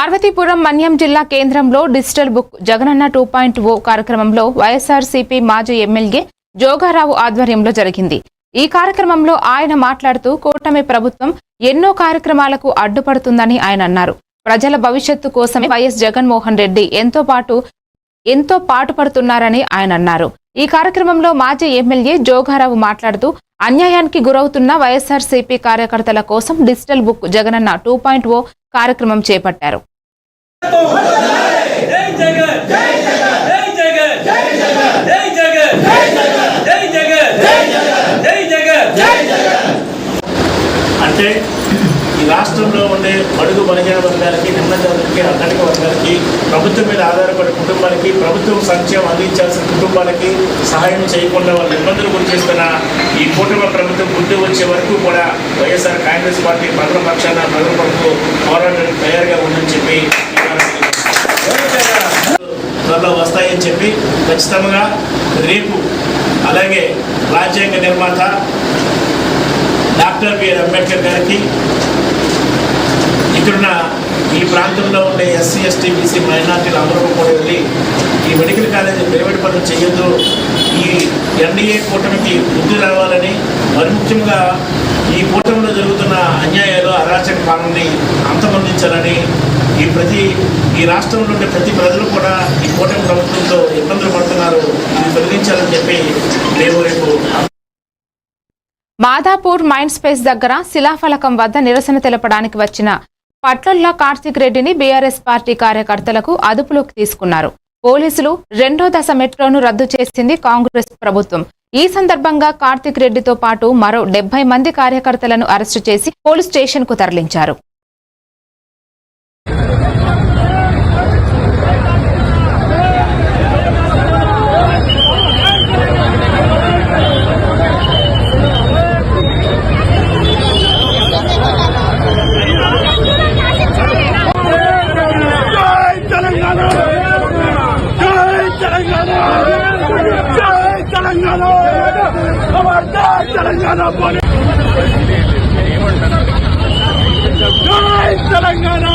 పార్వతీపురం మన్యం జిల్లా కేంద్రంలో digital book Jagananna two point O కార్యక్రమంలో వైఎస్ఆర్సీపీ మాజీ ఎమ్మెల్యే జోగారావు ఆధ్వర్యంలో జరిగింది. ఈ కార్యక్రమంలో ఆయన మాట్లాడుతూ కూటమి ప్రభుత్వం ఎన్నో కార్యక్రమాలకు అడ్డుపడుతుందని ఆయన అన్నారు. ప్రజల భవిష్యత్తు కోసమే వైఎస్ జగన్మోహన్ రెడ్డి ఎంతో పాటు ఎంతో పాటుపడుతున్నారని ఆయన అన్నారు. ఈ కార్యక్రమంలో మాజీ ఎమ్మెల్యే జోగారావు మాట్లాడుతూ అన్యాయానికి గురవుతున్న వైఎస్ఆర్సీపీ కార్యకర్తల కోసం digital book Jagananna two point O కార్యక్రమం చేపట్టారు. అంటే ఈ రాష్ట్రంలో ఉండే బడుగు బలహీన వర్గాలకి నిమ్న వర్గాలకి అట్టడిక వర్గాలకి ప్రభుత్వం మీద ఆధారపడే కుటుంబాలకి ప్రభుత్వం సంక్షేమం అందించాల్సిన కుటుంబాలకి సహాయం చేయకుండా వాళ్ళు ఇబ్బందులు గురి చేస్తున్న ఈ కుటుంబ ప్రభుత్వం గుర్తు వచ్చే వరకు కూడా వైఎస్ఆర్ కాంగ్రెస్ పార్టీ ప్రజల పక్షాన ప్రజల వస్తాయని చెప్పి ఖచ్చితంగా రేపు అలాగే రాజ్యాంగ నిర్మాత డాక్టర్ బిఆర్ అంబేద్కర్ గారికి ఇక్కడున్న ఈ ప్రాంతంలో ఉండే ఎస్సీ ఎస్టీ బీసీ మైనార్టీలు అందరూ కూడా వెళ్ళి ఈ మెడికల్ కాలేజీ ప్రైవేట్ పనులు చేయొద్దు. ఈ ఎన్డీఏ కూటమికి వృద్ధి రావాలని మరి ముఖ్యంగా ఈ కూటమిలో జరుగుతున్న అన్యాయాలు అరాచక పాలనని అంతమొందించాలని ఈ ప్రతి ఈ రాష్ట్రంలో ఉండే ప్రతి ప్రజలు కూడా ఈ కూటమి ప్రభుత్వంతో ఇబ్బందులు పడుతున్నారు. ఇది తొలగించాలని చెప్పి మేము రేపు మాదాపూర్ మైండ్ స్పేస్ దగ్గర శిలాఫలకం వద్ద నిరసన తెలపడానికి వచ్చిన పట్లొల్ల కార్తీక్ రెడ్డిని బీఆర్ఎస్ పార్టీ కార్యకర్తలకు అదుపులోకి తీసుకున్నారు. పోలీసులు రెండో దశ మెట్రోను రద్దు చేసింది కాంగ్రెస్ ప్రభుత్వం. ఈ సందర్భంగా కార్తిక్ రెడ్డితో పాటు మరో డెబ్బై మంది కార్యకర్తలను అరెస్టు చేసి పోలీస్ స్టేషన్కు తరలించారు. తెలంగాణ పోలీస్ తెలంగాణ!